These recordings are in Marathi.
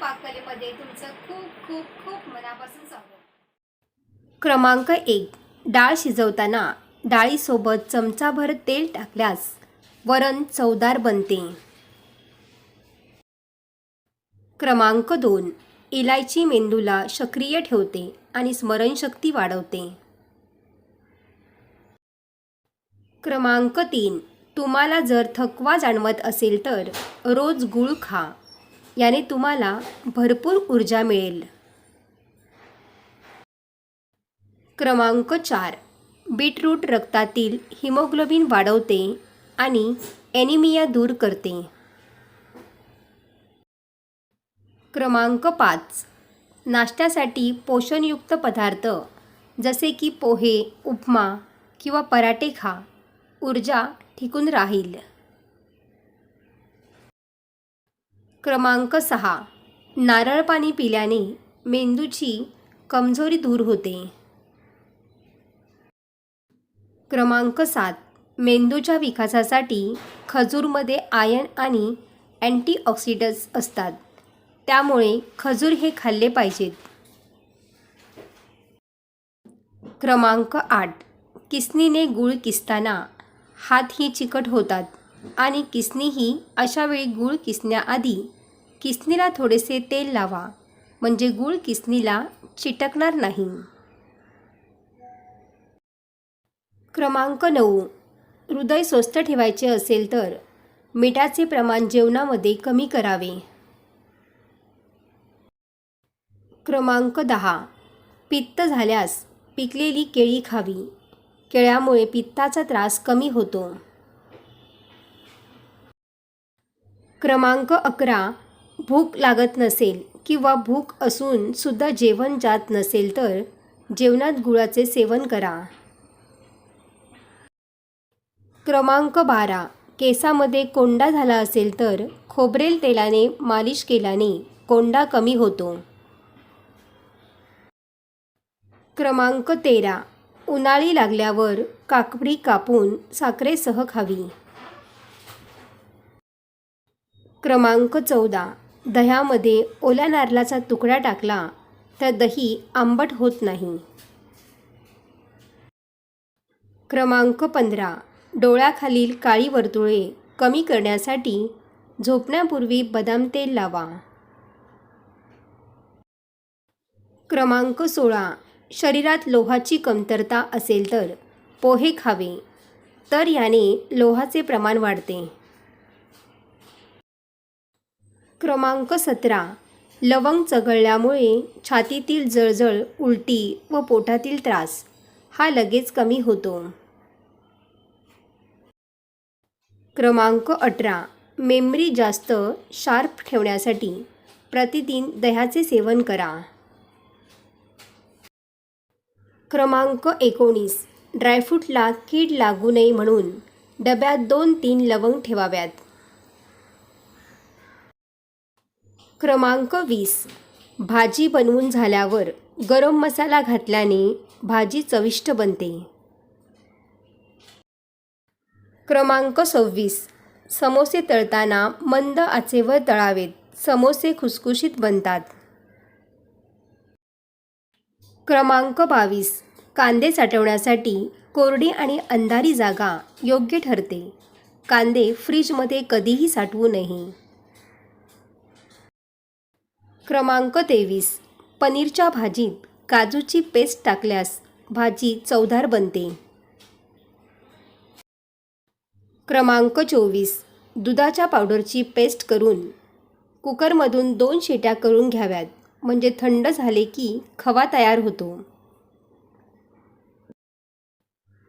पाककलेमध्ये तुमचं खूप खूप खूप मनापासून स्वागत. क्रमांक एक. डाळ शिजवताना डाळीसोबत चमचाभर तेल टाकल्यास वरण चवदार बनते. क्रमांक दोन. इलायची मेंदूला सक्रिय ठेवते आणि स्मरणशक्ती वाढवते. क्रमांक तीन. तुम्हाला जर थकवा जाणवत असेल तर रोज गूळ खा. याने तुम्हाला भरपूर ऊर्जा मिळेल. क्रमांक चार. बीटरूट रक्तातील हिमोग्लोबिन वाढवते आणि ॲनिमिया दूर करते. क्रमांक पाच. नाश्त्यासाठी पोषणयुक्त पदार्थ जसे की पोहे उपमा किंवा पराठे खा. ऊर्जा टिकून राहील. क्रमांक सहा. नारळ पाणी पिल्याने मेंदूची कमजोरी दूर होते. क्रमांक सात. मेंदूच्या विकासासाठी खजूरमध्ये आयन आणि अँटीऑक्सिडंट्स असतात. त्यामुळे खजूर हे खाल्ले पाहिजेत. क्रमांक आठ. किसनीने गूळ किसताना हातही चिकट होतात. आणि किसनीही अशा वेळी गूळ किसण्याआधी किसनीला थोडेसे तेल लावा म्हणजे गूळ किसनीला चिटकणार नाही. क्रमांक नऊ. हृदय स्वस्थ ठेवायचे असेल तर मिठाचे प्रमाण जेवणामध्ये कमी करावे. क्रमांक दहा. पित्त झाल्यास पिकलेली केळी खावी. केळ्यामुळे पित्ताचा त्रास कमी होतो. क्रमांक अकरा भूक लागत नसेल किंवा भूक असून सुद्धा जेवण जात नसेल तर जेवणात गुळाचे सेवन करा. क्रमांक बारा केसामध्ये कोंडा झाला असेल तर खोबरेल तेलाने मालिश केल्याने कोंडा कमी होतो. क्रमांक तेरा उन्हाळी लागल्यावर काकडी कापून साखरेसह खावी. क्रमांक चौदा. दह्यामध्ये ओल्या नारळाचा तुकडा टाकला तर दही आंबट होत नाही. क्रमांक पंधरा. डोळ्याखालील काळी वर्तुळे कमी करण्यासाठी झोपण्यापूर्वी बदाम तेल लावा. क्रमांक सोळा. शरीरात लोहाची कमतरता असेल तर पोहे खावे तर याने लोहाचे प्रमाण वाढते. क्रमांक सतरा. लवंग चघळल्यामुळे छातीतील जळजळ उलटी व पोटातील त्रास. हा लगेच कमी होतो. क्रमांक अठरा. मेमरी जास्त शार्प ठेवण्यासाठी प्रतिदिन दह्याचे सेवन करा. क्रमांक एकोणीस. ड्रायफ्रूटला कीड लागू नये म्हणून डब्यात दोन तीन लवंग ठेवाव्यात. क्रमांक वीस. भाजी बनवून झाल्यावर गरम मसाला घातल्याने भाजी चविष्ट बनते. क्रमांक सव्वीस. समोसे तळताना मंद आचेवर तळावेत. समोसे खुसखुशीत बनतात. क्रमांक बावीस. कांदे साठवण्यासाठी कोरडी आणि अंधारी जागा योग्य ठरते. कांदे फ्रीजमध्ये कधीही साठवू नये. क्रमांक तेवीस. पनीरच्या भाजीत काजूची पेस्ट टाकल्यास भाजी चवदार बनते. क्रमांक चोवीस. दुधाच्या पावडरची पेस्ट करून कुकरमधून दोन शिट्या करून घ्याव्यात. म्हणजे थंड झाले की खवा तयार होतो.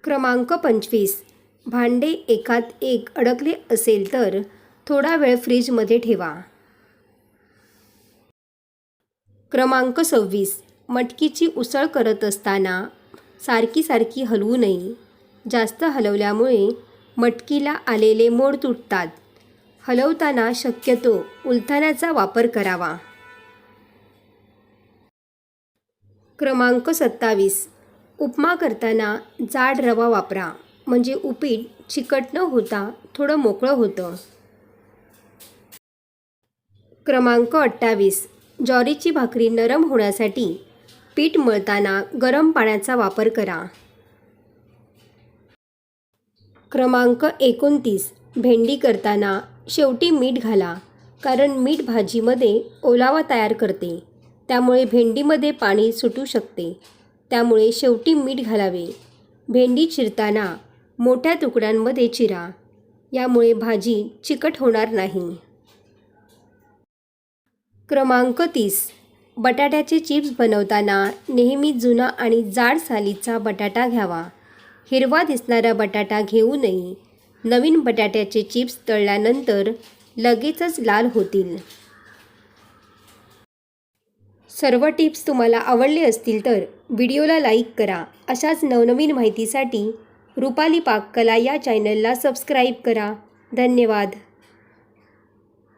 क्रमांक पंचवीस. भांडे एकात एक अडकले असेल तर थोडा वेळ फ्रीजमध्ये ठेवा. क्रमांक सव्वीस. मटकीची उसळ करत असताना सारखी सारखी हलवू नये. जास्त हलवल्यामुळे मटकीला आलेले मोड तुटतात. हलवताना शक्यतो उलथाण्याचा वापर करावा. क्रमांक सत्तावीस. उपमा करताना जाड रवा वापरा. म्हणजे उपीट चिकट न होता थोडं मोकळं होतं. क्रमांक अठ्ठावीस. ज्वारीची भाकरी नरम होण्यासाठी पीठ मळताना गरम पाण्याचा वापर करा. क्रमांक एकोणतीस. भेंडी करताना शेवटी मीठ घाला कारण मीठ भाजीमध्ये ओलावा तयार करते. त्यामुळे भेंडीमध्ये पाणी सुटू शकते. त्यामुळे शेवटी मीठ घालावे. भेंडी चिरताना मोठ्या तुकड्यांमध्ये चिरा. यामुळे भाजी चिकट होणार नाही. क्रमांक तीस. बटाट्याचे चिप्स बनवताना नेहमी जुना आणि जाड सालीचा बटाटा घ्यावा. हिरवा दिसणारा बटाटा घेऊ नये नवीन बटाट्याचे चिप्स तळल्यानंतर लगेचच लाल होतील. सर्व टिप्स तुम्हाला आवडले असतील तर व्हिडिओला लाईक करा. अशाच नवनवीन माहितीसाठी रुपाली पाककला या चॅनलला सबस्क्राईब करा. धन्यवाद.